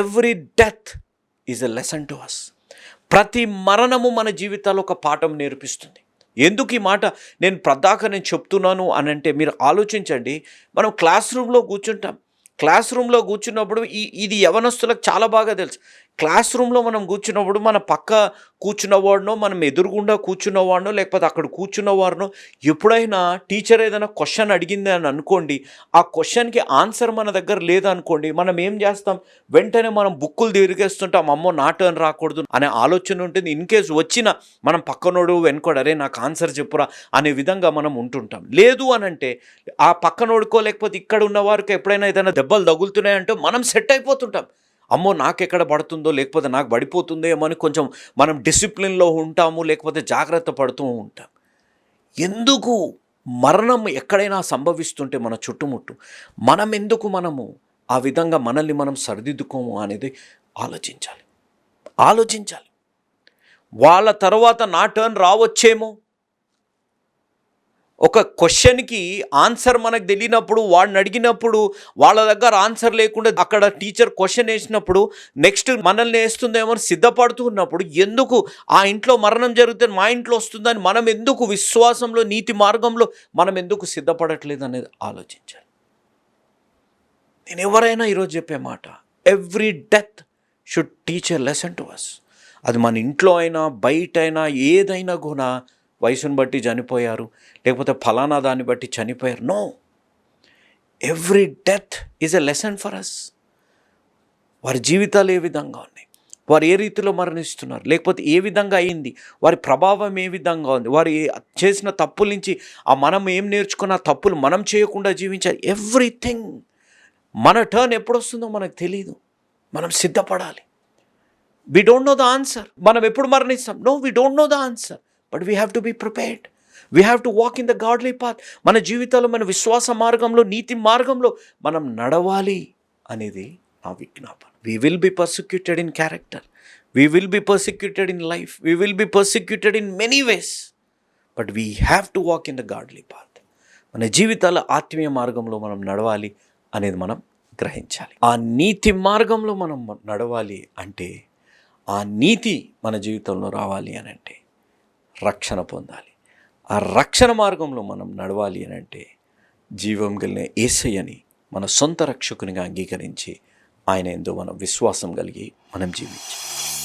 Every death is a lesson to us ప్రతి మరణము మన జీవితాల్లో ఒక పాఠం నేర్పిస్తుంది. ఎందుకు ఈ మాట నేను ప్రదాక నేను చెప్తున్నాను అని అంటే మీరు ఆలోచించండి. మనం క్లాస్ రూమ్లో కూర్చుంటాం. క్లాస్ రూమ్లో కూర్చున్నప్పుడు ఈ ఇది యవనస్తులకు చాలా బాగా తెలుసు. క్లాస్ రూమ్లో మనం కూర్చున్నప్పుడు మన పక్క కూర్చున్నవాడినో మనం ఎదురుగుండా కూర్చున్నవాడినో లేకపోతే అక్కడ కూర్చున్నవారినో ఎప్పుడైనా టీచర్ ఏదైనా క్వశ్చన్ అడిగింది అని అనుకోండి ఆ క్వశ్చన్కి ఆన్సర్ మన దగ్గర లేదనుకోండి మనం ఏం చేస్తాం? వెంటనే మనం బుక్కులు తిరిగేస్తుంటాం అమ్మో నా టర్న్ రాకూడదు అనే ఆలోచన ఉంటుంది. ఇన్ కేసు వచ్చిన మనం పక్కనోడు వెనుకోడు అరే నాకు ఆన్సర్ చెప్పురా అనే విధంగా మనం ఉంటుంటాం. లేదు అని అంటే ఆ పక్కనోడుకో లేకపోతే ఇక్కడ ఉన్నవారికి ఎప్పుడైనా ఏదైనా దెబ్బలు తగులుతున్నాయంటే మనం సెట్ అయిపోతుంటాం. అమ్మో నాకెక్కడ పడుతుందో లేకపోతే నాకు పడిపోతుందో ఏమో అని కొంచెం మనం డిసిప్లిన్లో ఉంటాము లేకపోతే జాగ్రత్త పడుతూ ఉంటాం. ఎందుకు మరణం ఎక్కడైనా సంభవిస్తుంటే మన చుట్టుముట్టు మనం ఎందుకు మనము ఆ విధంగా మనల్ని మనం సరిదిద్దుకోము అనేది ఆలోచించాలి. ఆలోచించాలి. వాళ్ళ తర్వాత నా టర్న్ రావచ్చేమో? ఒక క్వశ్చన్కి ఆన్సర్ మనకు తెలియనప్పుడు వాడిని అడిగినప్పుడు వాళ్ళ దగ్గర ఆన్సర్ లేకుండా అక్కడ టీచర్ క్వశ్చన్ వేసినప్పుడు నెక్స్ట్ మనల్ని వేస్తుందేమో అని సిద్ధపడుతూ ఉన్నప్పుడు ఎందుకు ఆ ఇంట్లో మరణం జరిగితే మా ఇంట్లో వస్తుందని మనం ఎందుకు విశ్వాసంలో నీతి మార్గంలో మనం ఎందుకు సిద్ధపడట్లేదు అనేది ఆలోచించాలి. నేను ఎవరైనా ఈరోజు చెప్పే మాట every death should teacher lesson to us అది మన ఇంట్లో అయినా బయట అయినా ఏదైనా కూడా వయసును బట్టి చనిపోయారు లేకపోతే ఫలానా దాన్ని బట్టి చనిపోయారు. No every death is a lesson for us వారి జీవితాలు ఏ విధంగా ఉన్నాయి? వారు ఏ రీతిలో మరణిస్తున్నారు? లేకపోతే ఏ విధంగా అయింది? వారి ప్రభావం ఏ విధంగా ఉంది? వారు చేసిన తప్పుల నుంచి ఆ మనం ఏం నేర్చుకున్న తప్పులు మనం చేయకుండా జీవించాలి. ఎవ్రీథింగ్ మన టర్న్ ఎప్పుడు వస్తుందో మనకు తెలియదు మనం సిద్ధపడాలి. We don't know the answer మనం ఎప్పుడు మరణిస్తాం? No we don't know the answer but we have to be prepared we have to walk in the godly path మన జీవితంలో మన విశ్వాస మార్గంలో నీతి మార్గంలో మనం నడవాలి అనేది నా విజ్ఞాపన. We will be persecuted in character we will be persecuted in life we will be persecuted in many ways but we have to walk in the godly path మన జీవితాల ఆత్మీయ మార్గంలో మనం నడవాలి అనేది మనం గ్రహించాలి. ఆ నీతి మార్గంలో మనం నడవాలి అంటే ఆ నీతి మన జీవితంలో రావాలి అని అంటే రక్షణ పొందాలి. ఆ రక్షణ మార్గంలో మనం నడవాలి అని అంటే జీవం కలిగిన ఏసయ్యని మన సొంత రక్షకునిగా అంగీకరించి ఆయన ఎందు మనం విశ్వాసం కలిగి మనం జీవించాలి.